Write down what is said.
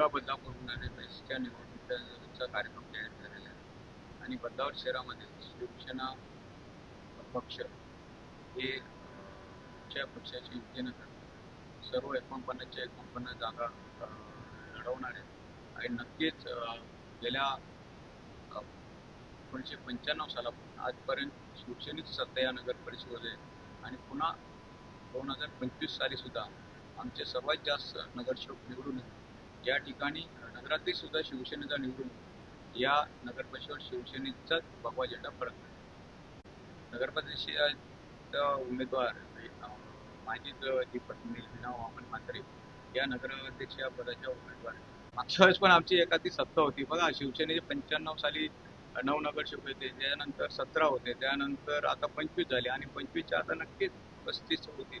मुलगा बदलापूर होणारे बेस्टच्या निवडणुकीचा कार्यक्रम जाहीर झालेला आहे. आणि बदलावर शहरामध्ये शिवसेना पक्ष हे च्या पक्षाची युतीनं करतात सर्व एकोणपन्नासच्या एकोणपन्नास जागा लढवणार आहेत. आणि नक्कीच गेल्या एकोणीसशे पंच्याण्णव सालापासून आजपर्यंत शिवसेनेची सत्ता या नगर परिषदेमध्ये आणि पुन्हा दोन हजार पंचवीस साली सुद्धा आमचे सर्वात जास्त नगरसेवक निवडून येतात या ठिकाणी नगरातील सुद्धा शिवसेनेचा निवडून या नगरपरिषद परिषदेवर शिवसेनेचाच भगवा झेंडा फरक नगरपरिषद उमेदवार माजी दीपक मीना वामन म्हात्रे या नगराध्यक्ष या पदाच्या उमेदवार मागच्या वेळेस पण आमची एखादी सत्ता होती. बघा शिवसेनेचे पंच्याण्णव साली नऊ नगरसेवक होते. त्यानंतर सतरा होते. त्यानंतर आता पंचवीस झाले आणि पंचवीसच्या आता नक्कीच पस्तीस होतील.